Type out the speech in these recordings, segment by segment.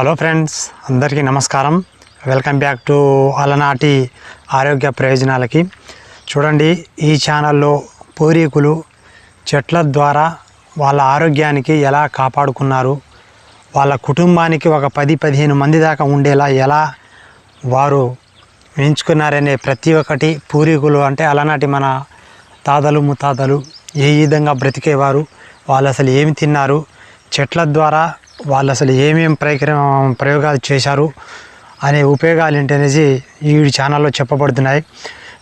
Hello friends అందరికీ నమస్కారం. Welcome back to అలనాటి ఆరోగ్య ప్రయోజనాలకి. చూడండి ఈ ఛానల్లో పూర్వీకులు చెట్ల ద్వారా వాళ్ళ ఆరోగ్యానికి ఎలా కాపాడుకున్నారు వాళ్ళ కుటుంబానికి ఒక పది పదిహేను మంది దాకా ఉండేలా ఎలా వారు ఎంచుకున్నారనే ప్రతి ఒక్కటి పూర్వీకులు అంటే అలనాటి మన తాతలు ముత్తాతలు ఏ విధంగా బ్రతికేవారు వాళ్ళు అసలు ఏమి తిన్నారు చెట్ల ద్వారా వాళ్ళు అసలు ఏమేమి ప్రయోగ ప్రయోగాలు చేశారు అనే ఉపయోగాలు ఏంటనేసి ఈ ఛానల్లో చెప్పబడుతున్నాయి.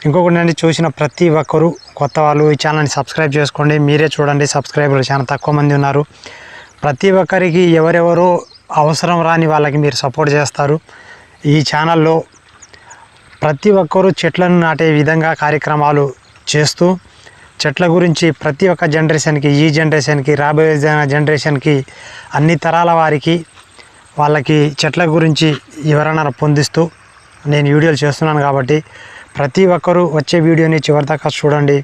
ఇంకొకటి నేను చూసిన ప్రతి ఒక్కరూ కొత్త వాళ్ళు ఈ ఛానల్ని సబ్స్క్రైబ్ చేసుకోండి. మీరే చూడండి సబ్స్క్రైబర్లు చాలా తక్కువ మంది ఉన్నారు. ప్రతి ఒక్కరికి ఎవరెవరో అవసరం రాని వాళ్ళకి మీరు సపోర్ట్ చేస్తారు. ఈ ఛానల్లో ప్రతి ఒక్కరూ చెట్లను నాటే విధంగా కార్యక్రమాలు చేస్తూ చెట్ల గురించి ప్రతి ఒక్క జనరేషన్కి ఈ జనరేషన్కి రాబోయే జనరేషన్కి అన్ని తరాల వారికి వాళ్ళకి చెట్ల గురించి వివరణ పొందిస్తూ నేను వీడియోలు చేస్తున్నాను కాబట్టి ప్రతి ఒక్కరూ వచ్చే వీడియోని చివరిదాకా చూడండి.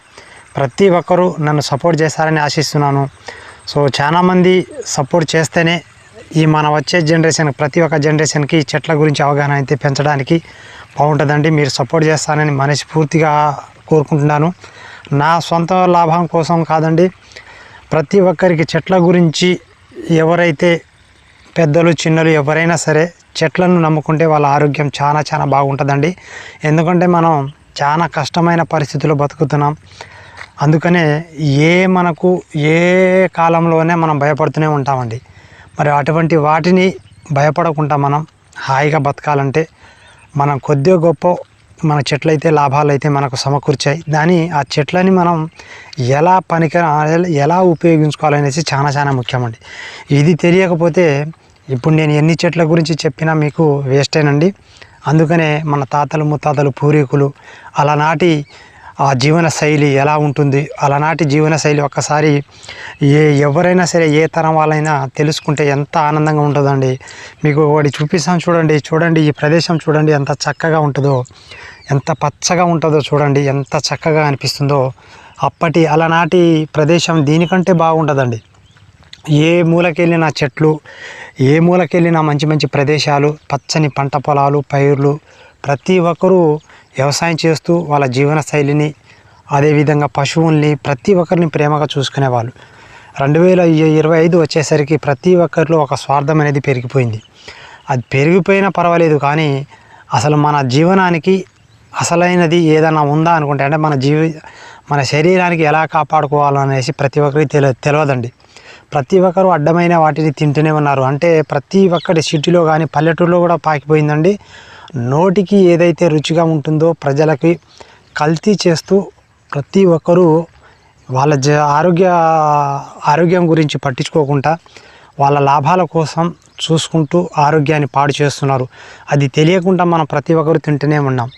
ప్రతి ఒక్కరూ నన్ను సపోర్ట్ చేస్తారని ఆశిస్తున్నాను. సో చాలామంది సపోర్ట్ చేస్తేనే ఈ మన వచ్చే జనరేషన్ ప్రతి ఒక్క జనరేషన్కి చెట్ల గురించి అవగాహన అయితే పెంచడానికి బాగుంటుందండి. మీరు సపోర్ట్ చేస్తారని మనస్ఫూర్తిగా కోరుకుంటున్నాను. నా సొంత లాభం కోసం కాదండి. ప్రతి ఒక్కరికి చెట్ల గురించి ఎవరైతే పెద్దలు చిన్నలు ఎవరైనా సరే చెట్లను నమ్ముకుంటే వాళ్ళ ఆరోగ్యం చాలా చాలా బాగుంటుందండి. ఎందుకంటే మనం చాలా కష్టమైన పరిస్థితుల్లో బతుకుతున్నాం. అందుకనే ఏ మనకు ఏ కాలంలోనే మనం భయపడుతూనే ఉంటామండి. మరి అటువంటి వాటిని భయపడకుండా మనం హాయిగా బతకాలంటే మనం కొద్దిగా గొప్ప మన చెట్లయితే లాభాలు అయితే మనకు సమకూర్చాయి. దాని ఆ చెట్లని మనం ఎలా పనికి ఎలా ఉపయోగించుకోవాలనేసి చాలా చాలా ముఖ్యమండి. ఇది తెలియకపోతే ఇప్పుడు నేను ఎన్ని చెట్ల గురించి చెప్పినా మీకు వేస్టేనండి అందుకనే మన తాతలు ముత్తాతలు పూర్వీకులు అలనాటి ఆ జీవన శైలి ఎలా ఉంటుంది అలనాటి జీవన శైలి ఒక్కసారి ఏ ఎవరైనా సరే ఏ తరం వాళ్ళైనా తెలుసుకుంటే ఎంత ఆనందంగా ఉంటుందండి. మీకు వాడి చూపిస్తాం చూడండి చూడండి ఈ ప్రదేశం చూడండి ఎంత చక్కగా ఉంటుందో. ఎంత పచ్చగా ఉంటుందో చూడండి ఎంత చక్కగా అనిపిస్తుందో. అప్పటి అలనాటి ప్రదేశం దీనికంటే బాగుంటుందండి. ఏ మూలకెళ్ళిన చెట్లు ఏ మూలకెళ్ళిన మంచి మంచి ప్రదేశాలు పచ్చని పంట పొలాలు పైర్లు ప్రతి ఒక్కరూ వ్యవసాయం చేస్తూ వాళ్ళ జీవన శైలిని అదేవిధంగా పశువుల్ని ప్రతి ఒక్కరిని ప్రేమగా చూసుకునేవాళ్ళు. రెండు వేల ఇరవై ఐదు వచ్చేసరికి ప్రతి ఒక్కరిలో ఒక స్వార్థం అనేది పెరిగిపోయింది. అది పెరిగిపోయినా పర్వాలేదు కానీ అసలు మన జీవనానికి అసలైనది ఏదైనా ఉందా అనుకుంటే అంటే మన జీవి మన శరీరానికి ఎలా కాపాడుకోవాలనేసి ప్రతి ఒక్కరికి తెలియ తెలియదండి ప్రతి ఒక్కరు అడ్డమైన వాటిని తింటూనే ఉన్నారు. అంటే ప్రతి ఒక్కటి సిటీలో కానీ పల్లెటూరులో కూడా పాకిపోయిందండి. నోటికి ఏదైతే రుచిగా ఉంటుందో ప్రజలకి కల్తీ చేస్తూ ప్రతి ఒక్కరూ వాళ్ళ జ ఆరోగ్య ఆరోగ్యం గురించి పట్టించుకోకుండా వాళ్ళ లాభాల కోసం చూసుకుంటూ ఆరోగ్యాన్ని పాడు చేస్తున్నారు. అది తెలియకుండా మనం ప్రతి ఒక్కరు తింటూనే ఉన్నాం.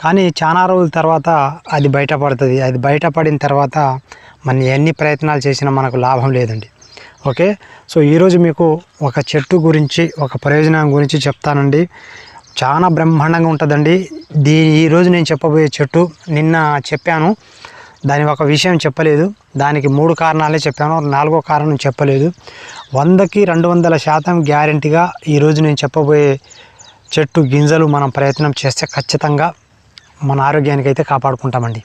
కానీ చాలా రోజుల తర్వాత అది బయటపడుతుంది. అది బయటపడిన తర్వాత మన ఎన్ని ప్రయత్నాలు చేసినా మనకు లాభం లేదండి. ఓకే? సో ఈరోజు మీకు ఒక చెట్టు గురించి ఒక ప్రయోజనం గురించి చెప్తానండి. చాలా బ్రహ్మాండంగా ఉంటుందండి. దీని ఈరోజు నేను చెప్పబోయే చెట్టు నిన్న చెప్పాను. దాని ఒక విషయం చెప్పలేదు. దానికి మూడు కారణాలే చెప్పాను. నాలుగో కారణం చెప్పలేదు. వందకి రెండు వందల శాతం గ్యారంటీగా ఈరోజు నేను చెప్పబోయే చెట్టు గింజలు మనం ప్రయత్నం చేస్తే ఖచ్చితంగా మన ఆరోగ్యానికి అయితే కాపాడుకుంటామండి.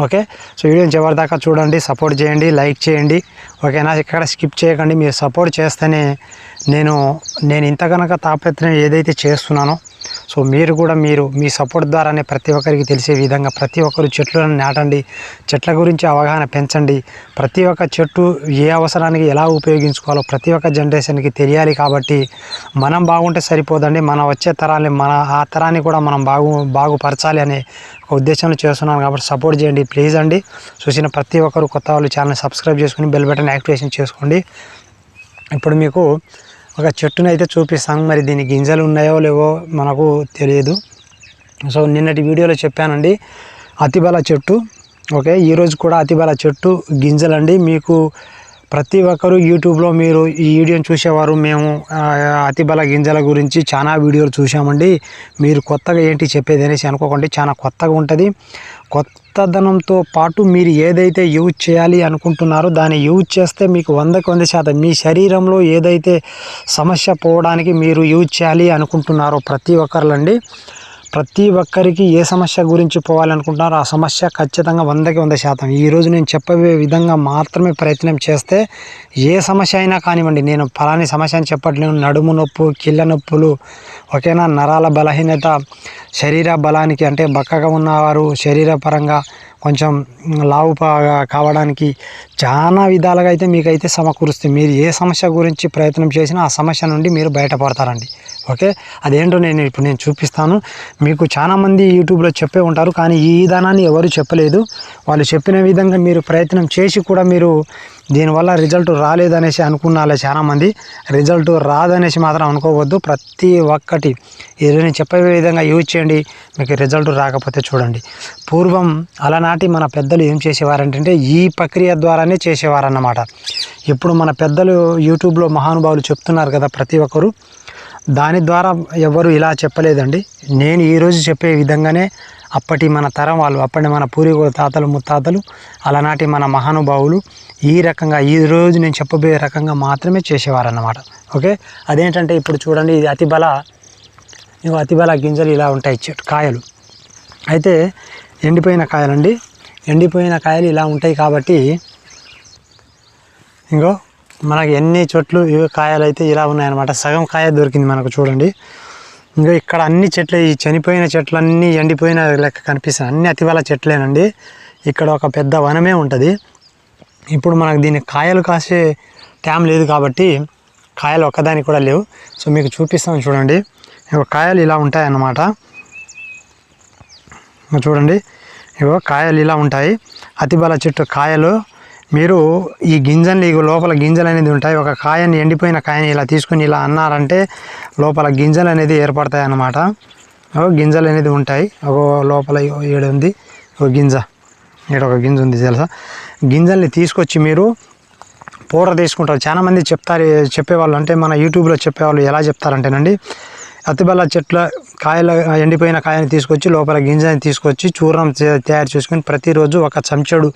ఓకే? సో వీడియోని చివరిదాకా చూడండి సపోర్ట్ చేయండి లైక్ చేయండి. ఓకేనా? ఇక్కడ స్కిప్ చేయకండి. మీరు సపోర్ట్ చేస్తేనే నేను నేను ఇంత కనుక తాపత్రయం ఏదైతే చేస్తున్నానో సో మీరు కూడా మీరు మీ సపోర్ట్ ద్వారానే ప్రతి ఒక్కరికి తెలిసే విధంగా ప్రతి ఒక్కరు చెట్లను నాటండి. చెట్ల గురించి అవగాహన పెంచండి. ప్రతి ఒక్క చెట్టు ఏ అవసరానికి ఎలా ఉపయోగించుకోవాలో ప్రతి ఒక్క జనరేషన్కి తెలియాలి కాబట్టి మనం బాగుంటే సరిపోదండి. మన వచ్చే తరాన్ని మన ఆ తరాన్ని కూడా మనం బాగు బాగుపరచాలి అనే ఒక ఉద్దేశంలో చేస్తున్నాను కాబట్టి సపోర్ట్ చేయండి. ప్లీజ్ అండి. చూసిన ప్రతి ఒక్కరు కొత్త వాళ్ళు ఛానల్ సబ్స్క్రైబ్ చేసుకుని బెల్ బటన్ యాక్టివేషన్ చేసుకోండి. ఇప్పుడు మీకు ఒక చెట్టును అయితే చూపిస్తాను మరి దీని గింజలు ఉన్నాయో లేవో మనకు తెలియదు. సో నిన్నటి వీడియోలో చెప్పానండి అతిబల చెట్టు. ఓకే ఈరోజు కూడా అతిబల చెట్టు గింజలండి. మీకు ప్రతి ఒక్కరూ యూట్యూబ్లో మీరు ఈ వీడియోని చూసేవారు. మేము అతిబల గింజల గురించి చాలా వీడియోలు చూసామండి మీరు కొత్తగా ఏంటి చెప్పేది అనేసి అనుకోకండి. చాలా కొత్తగా ఉంటుంది. కొత్తదనంతో పాటు మీరు ఏదైతే యూజ్ చేయాలి అనుకుంటున్నారో దాన్ని యూజ్ చేస్తే మీకు వందకు వంద శాతం మీ శరీరంలో ఏదైతే సమస్య పోవడానికి మీరు యూజ్ చేయాలి అనుకుంటున్నారో ప్రతి ఒక్కరులండి. ప్రతి ఒక్కరికి ఏ సమస్య గురించి పోవాలనుకుంటున్నారో ఆ సమస్య ఖచ్చితంగా వందకి వంద శాతం. ఈరోజు నేను చెప్పే విధంగా మాత్రమే ప్రయత్నం చేస్తే ఏ సమస్య అయినా కానివ్వండి నేను ఫలాని సమస్య అని చెప్పట్లేను నడుము నొప్పు కిళ్ళ నొప్పులు ఓకేనా నరాల బలహీనత శరీర బలానికి అంటే బక్కగా ఉన్నవారు శరీర పరంగా కొంచెం లావు పా- కావడానికి చాలా విధాలుగా అయితే మీకైతే సమకూరుస్తుంది మీరు ఏ సమస్య గురించి ప్రయత్నం చేసినా ఆ సమస్య నుండి మీరు బయటపడతారండి. ఓకే? అదేంటో నేను ఇప్పుడు నేను చూపిస్తాను. మీకు చాలామంది యూట్యూబ్లో చెప్పే ఉంటారు. కానీ ఈ విధానాన్ని ఎవరు చెప్పలేదు. వాళ్ళు చెప్పిన విధంగా మీరు ప్రయత్నం చేసి కూడా మీరు దీనివల్ల రిజల్ట్ రాలేదనేసి అనుకున్నాలే చాలామంది. రిజల్ట్ రాదనేసి మాత్రం అనుకోవద్దు. ప్రతి ఒక్కటి ఇది నేను చెప్పే విధంగా యూజ్ చేయండి. మీకు రిజల్ట్ రాకపోతే చూడండి. పూర్వం అలనాటి మన పెద్దలు ఏం చేసేవారంటే ఈ ప్రక్రియ ద్వారానే చేసేవారన్నమాట. ఇప్పుడు మన పెద్దలు యూట్యూబ్లో మహానుభావులు చెప్తున్నారు కదా ప్రతి ఒక్కరు. దాని ద్వారా ఎవరు ఇలా చెప్పలేదండి. నేను ఈరోజు చెప్పే విధంగానే అప్పటి మన తరం వాళ్ళు అప్పటి మన పూర్వీకుల తాతలు ముత్తాతలు అలనాటి మన మహానుభావులు ఈ రకంగా ఈ రోజు నేను చెప్పబోయే రకంగా మాత్రమే చేసేవారన్నమాట. ఓకే? అదేంటంటే ఇప్పుడు చూడండి ఇది అతిబల ఇవి అతిబల గింజలు ఇలా ఉంటాయి చెట్టు కాయలు. అయితే ఎండిపోయిన కాయలండి. ఎండిపోయిన కాయలు ఇలా ఉంటాయి కాబట్టి ఇంకో మనకి ఎన్ని చెట్లు ఇవి కాయలు అయితే ఇలా ఉన్నాయన్నమాట. సగం కాయ దొరికింది మనకు చూడండి. ఇంకా ఇక్కడ అన్ని చెట్లు ఈ చనిపోయిన చెట్లు అన్నీ ఎండిపోయిన లెక్క కనిపిస్తాయి. అన్ని అతివల చెట్లేనండి. ఇక్కడ ఒక పెద్ద వనమే ఉంటుంది. ఇప్పుడు మనకు దీని కాయలు కాసే టైం లేదు కాబట్టి కాయలు ఒక్కదానికి కూడా లేవు. సో మీకు చూపిస్తాను చూడండి. ఇగో కాయలు ఇలా ఉంటాయి అన్నమాట చూడండి. ఇగో కాయలు ఇలా ఉంటాయి. అతిబల చెట్టు కాయలు మీరు ఈ గింజల్ని ఇగో లోపల గింజలు అనేది ఉంటాయి ఒక కాయని ఎండిపోయిన కాయని ఇలా తీసుకొని ఇలా అన్నారంటే లోపల గింజలు అనేది ఏర్పడతాయి అన్నమాట. గింజలు అనేది ఉంటాయి. ఒక లోపల ఏడు ఉంది ఒక గింజ. ఈడ ఒక గింజ ఉంది తెలుసా? గింజల్ని తీసుకొచ్చి మీరు పౌడర్ తీసుకుంటారు. చాలామంది చెప్తారు చెప్పేవాళ్ళు అంటే మన యూట్యూబ్లో చెప్పేవాళ్ళు ఎలా చెప్తారంటేనండి అతిబల్ల చెట్ల కాయల ఎండిపోయిన కాయని తీసుకొచ్చి లోపల గింజని తీసుకొచ్చి చూర్ణం తయారు చేసుకొని ప్రతిరోజు ఒక చెంచాడు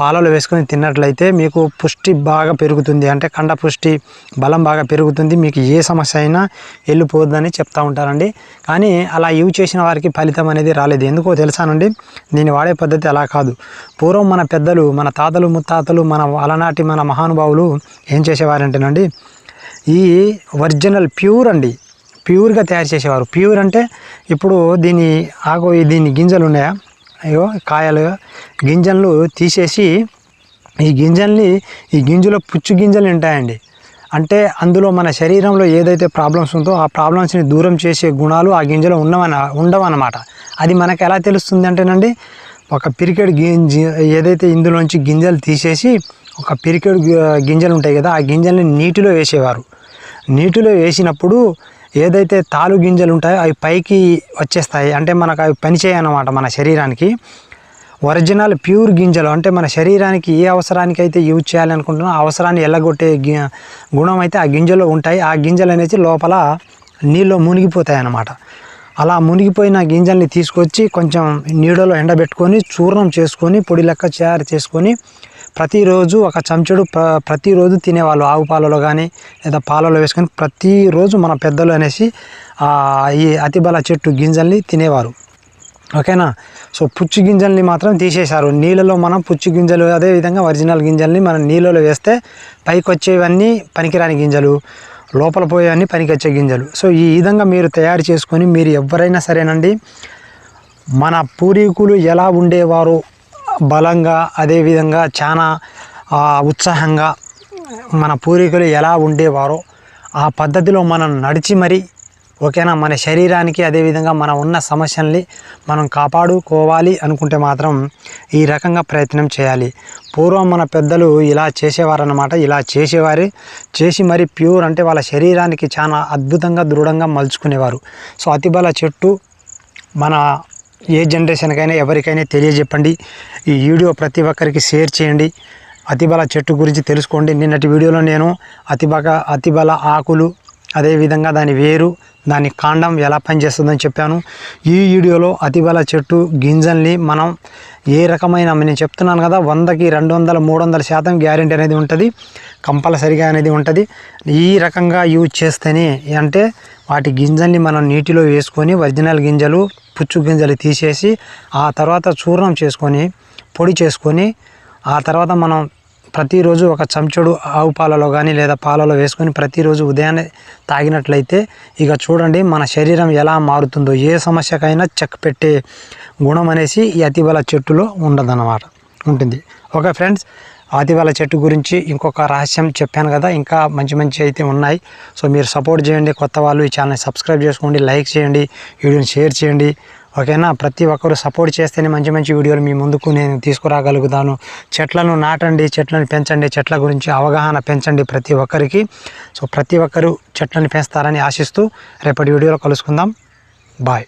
పాలలో వేసుకొని తిన్నట్లయితే మీకు పుష్టి బాగా పెరుగుతుంది. అంటే కండ పుష్టి బలం బాగా పెరుగుతుంది. మీకు ఏ సమస్య అయినా వెళ్ళిపోద్దని చెప్తా ఉంటారండి. కానీ అలా యూజ్ చేసిన వారికి ఫలితం అనేది రాలేదు. ఎందుకో తెలుసానండి నేను వాడే పద్ధతి అలా కాదు. పూర్వం మన పెద్దలు మన తాతలు ముత్తాతలు మన అలనాటి మన మహానుభావులు ఏం చేసేవారంటేనండి ఈ ఒరిజినల్ ప్యూర్ అండి ప్యూర్గా తయారు చేసేవారు. ప్యూర్ అంటే ఇప్పుడు దీని ఆగో ఈ దీని గింజలు ఉన్నాయా? అయ్యో కాయలు గింజలు తీసేసి ఈ గింజల్ని ఈ గింజలో పుచ్చు గింజలు ఉంటాయండి. అంటే అందులో మన శరీరంలో ఏదైతే ప్రాబ్లమ్స్ ఉందో ఆ ప్రాబ్లమ్స్ని దూరం చేసే గుణాలు ఆ గింజలో ఉండవన ఉండవన్నమాట. అది మనకు ఎలా తెలుస్తుంది అంటేనండి ఒక పిరికెడు గింజ ఏదైతే ఇందులోంచి గింజలు తీసేసి ఒక పిరికెడు గింజలు ఉంటాయి కదా ఆ గింజల్ని నీటిలో వేసేవారు. నీటిలో వేసినప్పుడు ఏదైతే తాలు గింజలు ఉంటాయో అవి పైకి వచ్చేస్తాయి. అంటే మనకు అవి పనిచేయనమాట మన శరీరానికి. ఒరిజినల్ ప్యూర్ గింజలు అంటే మన శరీరానికి ఏ అవసరానికి అయితే యూజ్ చేయాలనుకుంటున్నా ఆ అవసరాన్ని ఎల్లగొట్టే గుణం అయితే ఆ గింజలో ఉంటాయి. ఆ గింజలు అనేది లోపల నీళ్ళు మునిగిపోతాయి అన్నమాట అలా మునిగిపోయిన గింజల్ని తీసుకొచ్చి కొంచెం నీడలో ఎండబెట్టుకొని చూర్ణం చేసుకొని పొడి లెక్క తయారు చేసుకొని ప్రతిరోజు ఒక చెంచుడు ప్ర ప్రతిరోజు తినేవాళ్ళు ఆవు పాలలో కానీ లేదా పాలలో వేసుకొని ప్రతిరోజు మన పెద్దలు అనేసి ఈ అతిబల చెట్టు గింజల్ని తినేవారు. ఓకేనా? సో పుచ్చి గింజల్ని మాత్రం తీసేశారు. నీళ్ళలో మనం పుచ్చి గింజలు అదేవిధంగా ఒరిజినల్ గింజల్ని మనం నీళ్ళలో వేస్తే పైకి వచ్చేవన్నీ పనికిరాని గింజలు లోపల పోయేవన్నీ పనికొచ్చే గింజలు. సో ఈ విధంగా మీరు తయారు చేసుకొని మీరు ఎవరైనా సరేనండి మన పూర్వీకులు ఎలా ఉండేవారో బలంగా అదేవిధంగా చాలా ఉత్సాహంగా మన పూర్వీకులు ఎలా ఉండేవారో ఆ పద్ధతిలో మనం నడిచి మరి ఓకేనా మన శరీరానికి అదేవిధంగా మనం ఉన్న సమస్యల్ని మనం కాపాడుకోవాలి అనుకుంటే మాత్రం ఈ రకంగా ప్రయత్నం చేయాలి. పూర్వం మన పెద్దలు ఇలా చేసేవారన్నమాట ఇలా చేసేవారు. చేసి మరి ప్యూర్ అంటే వాళ్ళ శరీరానికి చాలా అద్భుతంగా దృఢంగా మలుచుకునేవారు. సో అతిబల చెట్టు మన ఏ జనరేషన్కైనా ఎవరికైనా తెలియజెప్పండి. ఈ వీడియో ప్రతి ఒక్కరికి షేర్ చేయండి. అతిబల చెట్టు గురించి తెలుసుకోండి. నిన్నటి వీడియోలో నేను అతిబక అతిబల ఆకులు అదేవిధంగా దాని వేరు దాని కాండం ఎలా పనిచేస్తుందని చెప్పాను. ఈ వీడియోలో అతిబల చెట్టు గింజల్ని మనం ఏ రకమైన నేను చెప్తున్నాను కదా వందకి రెండు వందల మూడు వందల శాతం గ్యారెంటీ అనేది ఉంటుంది. కంపల్సరిగా అనేది ఉంటుంది. ఈ రకంగా యూజ్ చేస్తేనే అంటే వాటి గింజల్ని మనం నీటిలో వేసుకొని ఒరిజినల్ గింజలు పుచ్చు గింజలు తీసేసి ఆ తర్వాత చూర్ణం చేసుకొని పొడి చేసుకొని ఆ తర్వాత మనం ప్రతిరోజు ఒక చెంచుడు ఆవు పాలలో కానీ లేదా పాలలో వేసుకొని ప్రతిరోజు ఉదయాన్నే తాగినట్లయితే ఇక చూడండి మన శరీరం ఎలా మారుతుందో ఏ సమస్యకైనా చెక్ పెట్టే గుణం అనేసి ఈ అతిబల చెట్టులో ఉండదన్నమాట. ఉంటుంది. ఓకే ఫ్రెండ్స్ అతిబల చెట్టు గురించి ఇంకొక రహస్యం చెప్పాను కదా ఇంకా మంచి మంచి అయితే ఉన్నాయి. సో మీరు సపోర్ట్ చేయండి కొత్త వాళ్ళు ఈ ఛానల్ని సబ్స్క్రైబ్ చేసుకోండి లైక్ చేయండి వీడియోని షేర్ చేయండి. ఓకేనా ప్రతి ఒక్కరు సపోర్ట్ చేస్తేనే మంచి మంచి వీడియోలు మీ ముందుకు నేను తీసుకురాగలుగుతాను. చెట్లను నాటండి చెట్లను పెంచండి చెట్ల గురించి అవగాహన పెంచండి ప్రతి ఒక్కరికి. సో ప్రతి ఒక్కరు చెట్లను పెంచుతారని ఆశిస్తూ రేపటి వీడియోలో కలుసుకుందాం. బాయ్